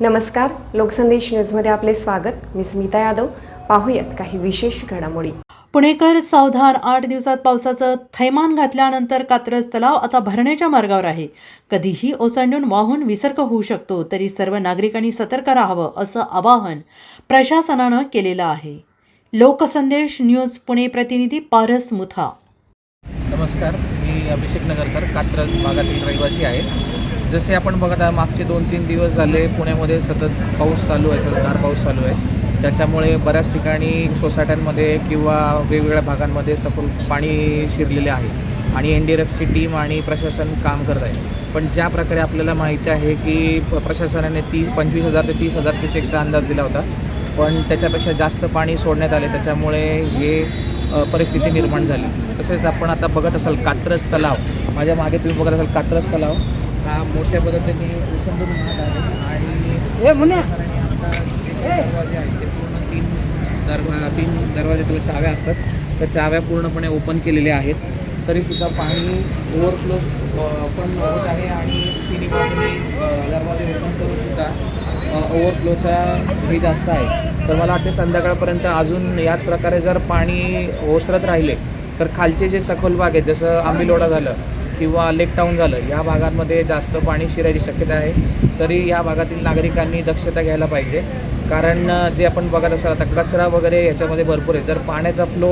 नमस्कार लोकसंदेश न्यूजमध्ये आपले स्वागत. मी स्मिता यादव. पाहूयात काही विशेष घडामोडी. पुणेकर सावधान आठ दिवसात पावसाचं थैमान घातल्यानंतर कात्रज तलाव आता भरण्याच्या मार्गावर आहे. कधीही ओसंडून वाहून विसर्ग होऊ शकतो तरी सर्व नागरिकांनी सतर्क राहावं असं आवाहन प्रशासनानं केलेलं आहे. लोकसंदेश न्यूज पुणे प्रतिनिधी पारस मुथा. नमस्कार मी अभिषेक नगरकर कात्रज भागातील रहिवासी आहे. जसे आपण बघत आहे मागचे दोन तीन दिवस झाले पुण्यामध्ये सतत पाऊस चालू आहे सततधार पाऊस चालू आहे. त्याच्यामुळे बऱ्याच ठिकाणी सोसायट्यांमध्ये किंवा वेगवेगळ्या भागांमध्ये सखोल पाणी शिरलेले आहे. आणि एन डी आर एफची टीम आणि प्रशासन काम करत आहे. पण ज्या प्रकारे आपल्याला माहिती आहे की प्रशासनाने ती पंचवीस हजार ते तीस हजारपेक्षा अंदाज दिला होता. पण त्याच्यापेक्षा जास्त पाणी सोडण्यात आले. त्याच्यामुळे हे परिस्थिती निर्माण झाली. तसेच आपण आता बघत असाल कात्रज तलाव. माझ्या मागे तुम्ही बघत असाल कात्रज तलाव. हा मोठ्या पद्धतीने ओसंडून वाहत आहे. आणि दरवाजे आहेत ते पूर्ण तीन दरवा तीन दरवाजे चाव्या असतात. त्या चाव्या पूर्णपणे ओपन केलेल्या आहेत. तरीसुद्धा पाणी ओव्हरफ्लो पण होत आहे आणि तिन्ही बाजूने दरवाजे ओपन करूनसुद्धा ओव्हरफ्लोचा हे जास्त आहे. तर मला वाटते संध्याकाळपर्यंत अजून याच प्रकारे जर पाणी ओसरत राहिले तर खालचे जे सखोल भाग आहेत जसं आंबिलोडा झालं किंवा लेक टाऊन झालं या भागांमध्ये जास्त पाणी शिरायची शक्यता आहे. तरी या भागातील नागरिकांनी दक्षता घ्यायला पाहिजे. कारण जे आपण बघत असाल आता कचरा वगैरे याच्यामध्ये भरपूर आहे. जर पाण्याचा फ्लो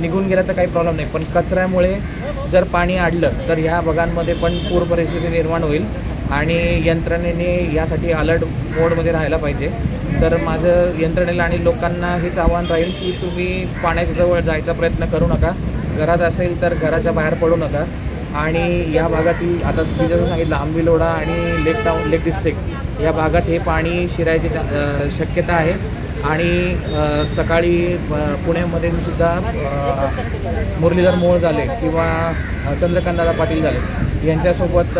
निघून गेला तर काही प्रॉब्लेम नाही. पण कचऱ्यामुळे जर पाणी आडलं तर ह्या भागांमध्ये पण पूर परिस्थिती निर्माण होईल. आणि यंत्रणेने यासाठी अलर्ट मोडमध्ये राहायला पाहिजे. तर माझं यंत्रणेला आणि लोकांना हेच आव्हान राहील की तुम्ही पाण्याच्या जवळ जायचा प्रयत्न करू नका. घरात असेल तर घराच्या बाहेर पडू नका. आणि या भागातील आता तुम्ही जसं सांगितलं आंबिलोडा आणि लेक टाऊन लेक डिस्ट्रिक्ट या भागात हे पाणी शिरायची शक्यता आहे. आणि सकाळी पुण्यामध्ये सुद्धा मुरलीधर मोळ झाले किंवा चंद्रकांतदादा पाटील झाले. यांच्यासोबत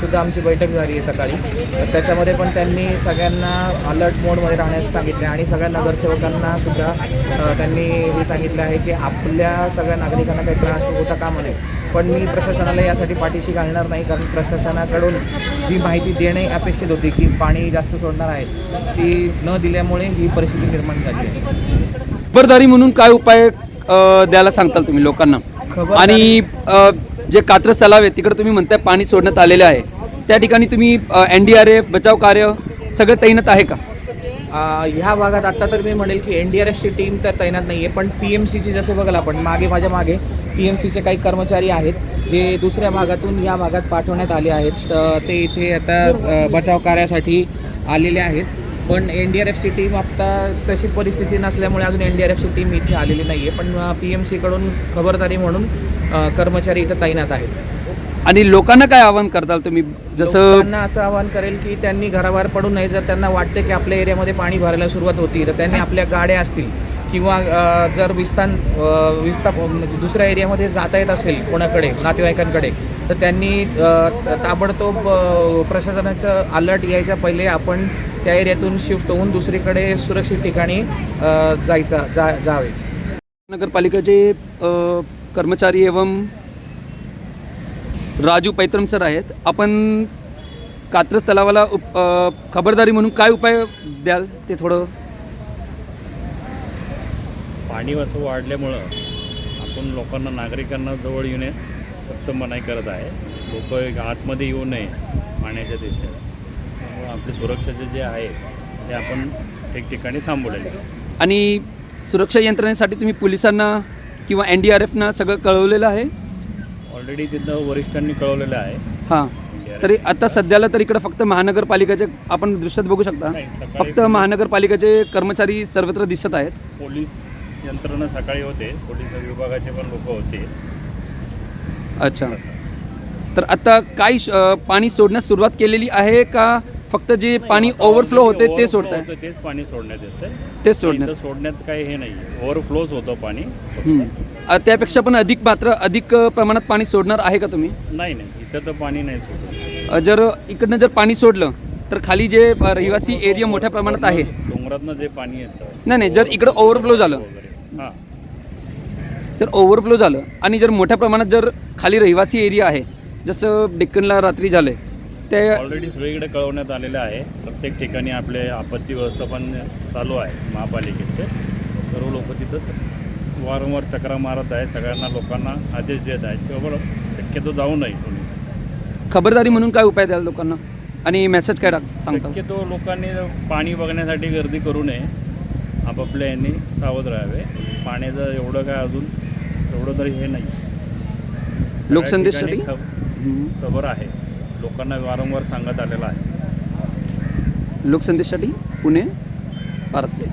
सुद्धा आमची बैठक झाली आहे सकाळी. तर त्याच्यामध्ये पण त्यांनी सगळ्यांना अलर्ट मोडमध्ये राहण्यास सांगितले आणि सगळ्या नगरसेवकांना सुद्धा त्यांनी हे सांगितलं आहे की आपल्या सगळ्या नागरिकांना काही त्रास होता कामा नये. पण मी प्रशासनाला यासाठी पाठीशी घालणार नाही कारण प्रशासनाकडून जी माहिती देणे अपेक्षित होती की पाणी जास्त सोडणार आहे ती न दिल्यामुळे ही परिस्थिती निर्माण झाली आहे. खबरदारी म्हणून काय उपाय द्यायला सांगताल तुम्ही लोकांना? आणि जे कात्रज तलाव आहे तिकडे तुम्ही म्हणताय पाणी सोडण्यात आलेले आहे. त्या ठिकाणी तुम्ही एन डी आर एफ बचाव कार्य सगळं तैनात आहे का? ह्या भागात आत्ता तर मी म्हणेल की एन डी आर एफची टीम तर तैनात नाही आहे पण पी एम सीची जसं बघाल आपण मागे माझ्या मागे पी एम सीचे काही कर्मचारी आहेत जे दुसऱ्या भागातून या भागात पाठवण्यात आले आहेत. तर ते इथे आता बचाव कार्यासाठी आलेले आहेत. पण एन डी आर एफची टीम आत्ता तशी परिस्थिती नसल्यामुळे अजून एन डी आर एफची टीम इथे आलेली नाही आहे पण पी एम सीकडून खबरदारी म्हणून कर्मचारी इथं तैनात आहेत. आणि लोकांना काय आवाहन करताल तुम्ही? जसं असं आवाहन करेल की त्यांनी घराबाहेर पडू नये. जर त्यांना वाटते की आपल्या एरियामध्ये पाणी भरायला सुरुवात होती तर त्यांनी आपल्या गाड्या असतील किंवा जर विस्तान विस्ता म्हणजे दुसऱ्या एरियामध्ये जाता येत असेल कोणाकडे नातेवाईकांकडे तर त्यांनी ताबडतोब प्रशासनाचं अलर्ट यायच्या पहिले आपण त्या एरियातून शिफ्ट होऊन दुसरीकडे सुरक्षित ठिकाणी जायचा जा जावे. नगरपालिकेचे कर्मचारी एवं राजू पैत्रम सर आहेत. आपण कात्रज तलावाला उप खबरदारी म्हणून काय उपाय द्याल ते थोडं? पाणी असं वाढल्यामुळं आपण लोकांना नागरिकांना जवळ येणे सक्त मनाई करत आहे. लोक आतमध्ये येऊ नये पाण्याच्या दिशेने. त्यामुळं आपली सुरक्षेचे जे आहे ते आपण ठिकठिकाणी थांबवलेले. आणि सुरक्षा यंत्रणेसाठी तुम्ही पोलिसांना किंवा एन डी आर एफना सगळं कळवलेलं आहे? ऑलरेडी तिथं वरिष्ठांनी कळवलेलं आहे. हां. तरी आता सध्याला तर इकडं फक्त महानगरपालिकेचे आपण दृश्यात बघू शकता. नाही, सकाळी फक्त महानगरपालिकेचे कर्मचारी सर्वत्र दिसत आहेत. पोलीस यंत्रणा सकाळी होते. पोलीस विभागाचे पण लोक होते. अच्छा. तर आता काही श- अं, पाणी सोडण्यास सुरुवात केलेली आहे का? फक्त जे पाणी ओव्हरफ्लो होते ते सोडताय. होतं तेच पाणी सोडण्यात येतं तेच सोडण्यात इथं सोडण्यात काही हे नाही ओव्हरफ्लोच होतं पाणी. हम्म. अं, त्यापेक्षा पण अधिक मात्र अधिक अं, प्रमाणात पाणी सोडणार आहे का तुम्ही? नाही नाही. इथं तर पाणी नाही सोडत अं, जर इकडनं जर पाणी सोडलं तर खाली जे अं, रहिवासी एरिया मोठ्या प्रमाणात आहे. डोंगरातनं जे पाणी येतं. नाही नाही. जर इकडं ओव्हरफ्लो झालं वगैरे. हां. जर ओव्हरफ्लो झालं आणि जर मोठ्या प्रमाणात जर खाली रहिवासी एरिया आहे जसं डेक्कनला रात्री झालं आहे ते ऑलरेडी सगळीकडे कळवण्यात आलेलं आहे. प्रत्येक ठिकाणी आपले आपत्ती व्यवस्थापन चालू आहे महापालिकेचे. सर्व लोक तिथंच वारंवार चक्रा मारत आहे सगळ्यांना लोकांना आदेश देत आहेत. की बाबा शक्यतो जाऊ नये कोणी. खबरदारी म्हणून काय उपाय द्याल लोकांना? आणि मेसेज काय टाक सांगता शक्यतो लोकांनी पाणी बघण्यासाठी गर्दी करू नये. आपापल्या यांनी सावध राहावे. पाण्याचं एवढं काय अजून एवढं तरी हे नाही. लोकसंदेशसाठी? खब- खबर आहे. लोकांना वारंवार सांगत आलेला आहे. लोकसंदेशसाठी पुणे पारसले